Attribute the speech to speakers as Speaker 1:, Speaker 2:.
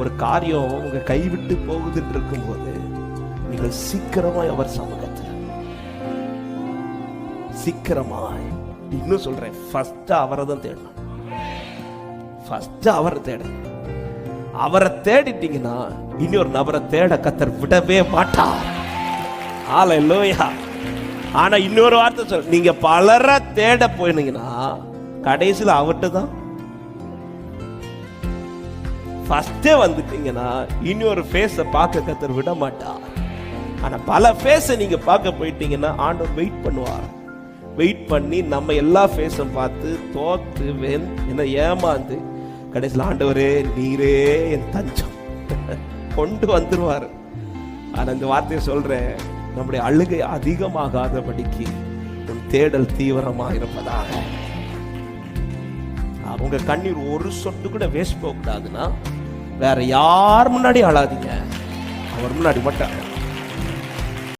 Speaker 1: ஒரு காரியம் உங்க கைவிட்டு போகுதுன்னு இருக்கும்போது நீங்கள் சீக்கிரமாய் அவர் சமூகத்தில் சீக்கிரமாய். இன்னும் சொல்றேன் ஃபர்ஸ்ட் அவரை தான் தேடணும். ஃபர்ஸ்ட் அவரை தேடணும் அவரை தேடிட்டீங்கன்னா இன்னொரு நபரை தேட கத்தர் விடவே மாட்டார். லோயா ஆனா இன்னொரு வார்த்தை சொல் நீங்க பலரை தேட போயினீங்கன்னா கடைசியில் அவர்கிட்ட தான் ஃபஸ்ட்டே வந்துட்டீங்கன்னா இன்னொரு ஃபேஸை பார்க்க கத்தர் விட மாட்டார் ஆனால் பல ஃபேஸை நீங்கள் பார்க்க போயிட்டீங்கன்னா ஆண்டவர் வெயிட் பண்ணுவார். வெயிட் பண்ணி நம்ம எல்லா ஃபேஸும் பார்த்து தோத்து வென் என்ன ஏமாந்து கடைசியில் ஆண்டவரே நீரே என் தஞ்சம். கொண்டு வந்துடுவார் ஆனால் இந்த வார்த்தையை சொல்கிறேன் நம்முடைய அழுகை அதிகமாகாதபடிக்கு உன் தேடல் தீவிரமாக இருப்பதாக உங்கள் கண்ணீர் ஒரு சொட்டு கூட வேஸ்ட் போகக்கூடாதுன்னா வேற யார் முன்னாடி அழாதீங்க. அவர் முன்னாடி மட்டும்.